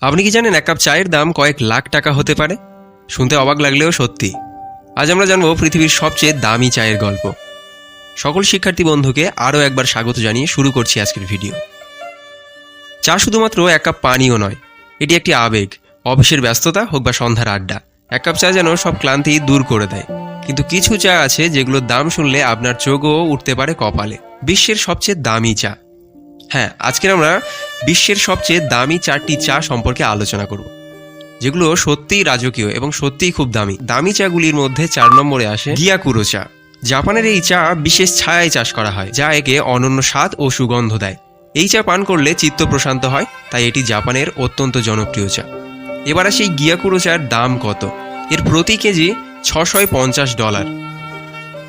আপনি কি জানেন এক কাপ চায়ের দাম কয়েক লাখ টাকা হতে পারে? শুনতে অবাক লাগলেও সত্যি। আজ আমরা জানব পৃথিবীর সবচেয়ে দামি চায়ের গল্প। সকল শিক্ষার্থী বন্ধুকে আরও একবার স্বাগত জানিয়ে শুরু করছি আজকের ভিডিও। চা শুধুমাত্র এক কাপ পানীয় নয়, এটি একটি আবেগ, অফিসের ব্যস্ততা হোক বা সন্ধ্যার আড্ডা। এক কাপ চা যেন সব ক্লান্তি দূর করে দেয়। কিন্তু কিছু চা আছে যেগুলোর দাম শুনলে আপনার চোখও উঠতে পারে কপালে। বিশ্বের সবচেয়ে দামি চা। হ্যাঁ আজকের আমরা বিশ্বের সবচেয়ে দামি চারটি চা সম্পর্কে আলোচনা করব, যেগুলো সত্যিই রাজকীয় এবং সত্যিই খুব দামি। দামি চাগুলির মধ্যে চার নম্বরে আসে গিয়াকুরো চা। জাপানের এই চা বিশেষ ছায়ায় চাষ করা হয়, যা একে অনন্য স্বাদ ও সুগন্ধ দেয়। এই চা পান করলে চিত্ত প্রশান্ত হয়, তাই এটি জাপানের অত্যন্ত জনপ্রিয় চা। এবার আসি গিয়াকুরো চার দাম কত? এর প্রতি কেজি ছশয় পঞ্চাশ ডলার।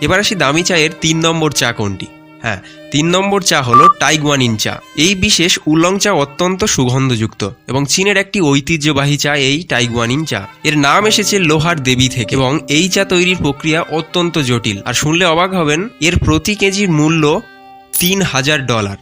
এবার আসি দামি চায়ের তিন নম্বর চা কোনটি? হ্যাঁ তিন নম্বর চা হলো টাইগুয়ানিন চা। এই বিশেষ উলং চা অত্যন্ত সুগন্ধযুক্ত এবং চীনের একটি ঐতিহ্যবাহী চা এই টাইগুয়ানিন চা। এর নাম এসেছে লোহার দেবী থেকে এবং এই চা তৈরির প্রক্রিয়া অত্যন্ত জটিল। আর শুনলে অবাক হবেন, এর প্রতি কেজির মূল্য তিন হাজার ডলার।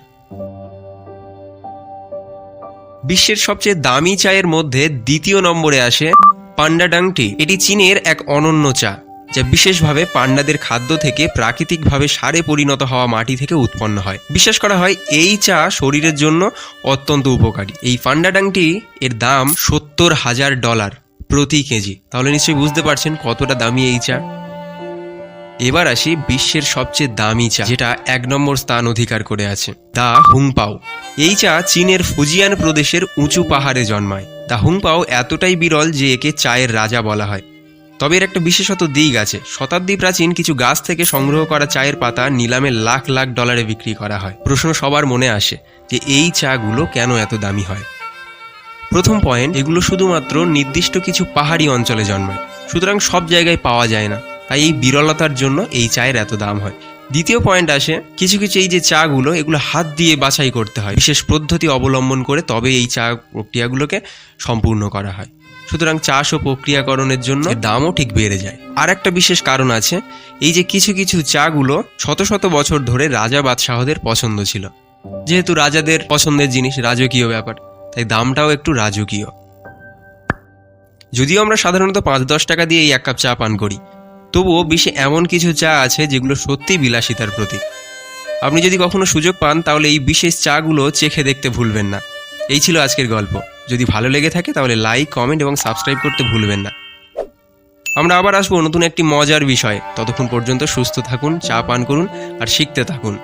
বিশ্বের সবচেয়ে দামি চায়ের মধ্যে দ্বিতীয় নম্বরে আসে পান্ডাডাং টি। এটি চীনের এক অনন্য চা। যা বিশেষভাবে পান্ডাদের খাদ্য থেকে প্রাকৃতিকভাবে সারে পরিণত হওয়া মাটি থেকে উৎপন্ন হয়। বিশ্বাস করা হয় এই চা শরীরের জন্য অত্যন্ত উপকারী। এই পান্ডাডাংটি এর দাম সত্তর হাজার ডলার প্রতি কেজি। তাহলে নিশ্চয়ই বুঝতে পারছেন কতটা দামি এই চা। এবার আসি বিশ্বের সবচেয়ে দামি চা, যেটা এক নম্বর স্থান অধিকার করে আছে, দা হুংপাও। এই চা চীনের ফুজিয়ান প্রদেশের উঁচু পাহাড়ে জন্মায়। দা হুংপাও এতটাই বিরল যে একে চায়ের রাজা বলা হয়। তবে এর একটা বিশেষত দিক আছে। শতাব্দী প্রাচীন কিছু গাছ থেকে সংগ্রহ করা চায়ের পাতা নিলামে লাখ লাখ ডলারে বিক্রি করা হয়। প্রশ্ন সবার মনে আসে যে এই চাগুলো কেন এত দামি হয়? প্রথম পয়েন্ট এগুলো শুধুমাত্র নির্দিষ্ট কিছু পাহাড়ি অঞ্চলে জন্মায়। সুতরাং সব জায়গায় পাওয়া যায় না। তাই এই বিরলতার জন্য এই চায়ের এত দাম হয়। দ্বিতীয় পয়েন্ট আসে, কিছু কিছু এই যে চাগুলো, এগুলো হাত দিয়ে বাছাই করতে হয়। বিশেষ পদ্ধতি অবলম্বন করে তবে এই চা প্রক্রিয়াগুলোকে সম্পূর্ণ করা হয়। সুতরাং চাষ ও প্রক্রিয়াকরণের জন্য দামও ঠিক বেড়ে যায়। আর একটা বিশেষ কারণ আছে এই যে কিছু কিছু চাগুলো শত শত বছর ধরে রাজা বাদশাহদের পছন্দ ছিল। যেহেতু রাজাদের পছন্দের জিনিস রাজকীয় ব্যাপার তাই দামটাও একটু রাজকীয়। যদিও আমরা সাধারণত পাঁচ দশ টাকা দিয়ে এই এক কাপ চা পান করি তবুও বিশ্বে এমন কিছু চা আছে যেগুলো সত্যিই বিলাসিতার প্রতীক। আপনি যদি কখনো সুযোগ পান তাহলে এই বিশেষ চাগুলো চেখে দেখতে ভুলবেন না। এই ছিল আজকের গল্প। যদি ভালো লেগে থাকে তাহলে লাইক কমেন্ট এবং সাবস্ক্রাইব করতে ভুলবেন না। আমরা আবার আসব নতুন একটি মজার বিষয়। ততক্ষণ পর্যন্ত সুস্থ থাকুন, চা পান করুন, আর শিখতে থাকুন।